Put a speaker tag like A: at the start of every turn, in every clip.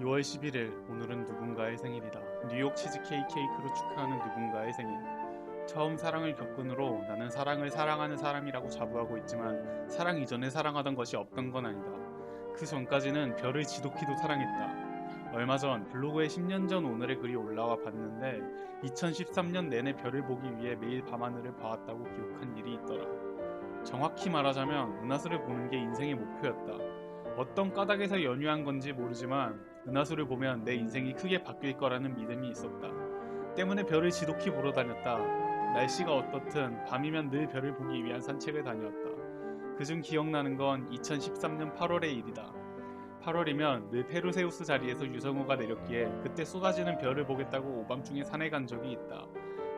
A: 2월 11일 오늘은 누군가의 생일이다. 뉴욕 치즈케이크 케이크로 축하하는 누군가의 생일. 처음 사랑을 겪은 후로 나는 사랑을 사랑하는 사람이라고 자부하고 있지만 사랑 이전에 사랑하던 것이 없던 건 아니다. 그 전까지는 별을 지독히도 사랑했다. 얼마 전 블로그에 10년 전 오늘의 글이 올라와 봤는데 2013년 내내 별을 보기 위해 매일 밤하늘을 봐왔다고 기록한 일이 있더라. 정확히 말하자면 은하수를 보는 게 인생의 목표였다. 어떤 까닭에서 연유한 건지 모르지만 은하수를 보면 내 인생이 크게 바뀔 거라는 믿음이 있었다. 때문에 별을 지독히 보러 다녔다. 날씨가 어떻든 밤이면 늘 별을 보기 위한 산책을 다녔다. 그중 기억나는 건 2013년 8월의 일이다. 8월이면 늘 페르세우스 자리에서 유성우가 내렸기에 그때 쏟아지는 별을 보겠다고 오밤중에 산에 간 적이 있다.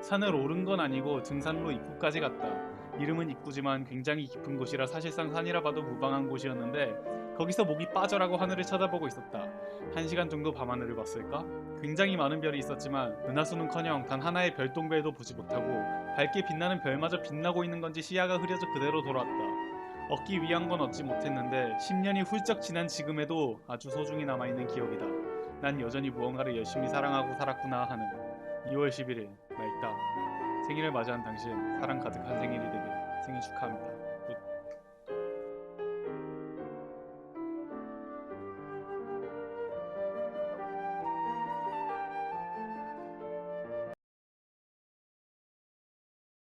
A: 산을 오른 건 아니고 등산로 입구까지 갔다. 이름은 입구지만 굉장히 깊은 곳이라 사실상 산이라 봐도 무방한 곳이었는데 거기서 목이 빠져라고 하늘을 쳐다보고 있었다. 한 시간 정도 밤하늘을 봤을까? 굉장히 많은 별이 있었지만 은하수는커녕 단 하나의 별똥별도 보지 못하고 밝게 빛나는 별마저 빛나고 있는 건지 시야가 흐려져 그대로 돌아왔다. 얻기 위한 건 얻지 못했는데 10년이 훌쩍 지난 지금에도 아주 소중히 남아있는 기억이다. 난 여전히 무언가를 열심히 사랑하고 살았구나 하는 2월 11일 맑다. 생일을 맞이한 당신 사랑 가득한 생일이 되길 생일 축하합니다.